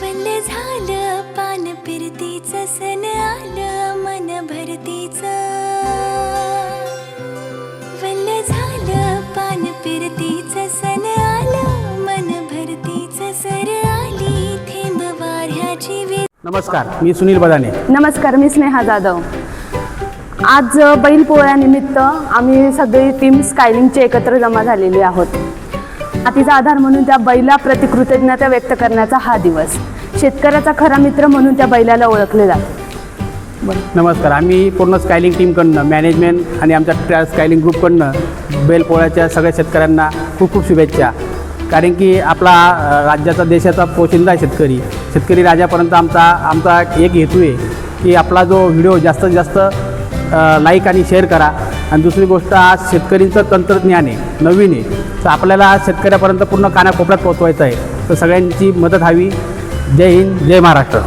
वल्ल झालं पान फिरतीच सण आलं मन भरतीच. वल्ल झालं पान फिरतीच सण आलं मन भरतीच. सर आली थेंब वाऱ्याची वे नमस्कार मी सुनील बदाने. नमस्कार मी स्नेहा जाधव. आज बैल पोळ्यानिमित्त आम्ही सगळी टीम स्कायलिंगची एकत्र जमा झालेली आहोत. मातीचा आधार म्हणून त्या बैलाप्रती कृतज्ञता व्यक्त करण्याचा हा दिवस. शेतकऱ्याचा खरा मित्र म्हणून त्या बैलाला ओळखले जाते नमस्कार. आम्ही पूर्ण स्कायलिंग टीमकडनं मॅनेजमेंट आणि आमच्या त्या स्कायलिंग ग्रुपकडनं बैलपोळ्याच्या सगळ्या शेतकऱ्यांना खूप खूप शुभेच्छा. कारण की आपला राज्याचा देशाचा पोशिंदा आहे शेतकरी. शेतकरी राजापर्यंत आमचा आमचा एक हेतू आहे की आपला जो व्हिडिओ जास्तीत जास्त लाईक आणि शेअर करा. आणि दुसरी गोष्ट आज शेतकरींचं तंत्रज्ञान आहे नवीन आहे. तर आपल्याला आज शेतकऱ्यापर्यंत पूर्ण कानाकोपऱ्यात पोहोचवायचं आहे. तर सगळ्यांची मदत हवी. जय हिंद जय महाराष्ट्र.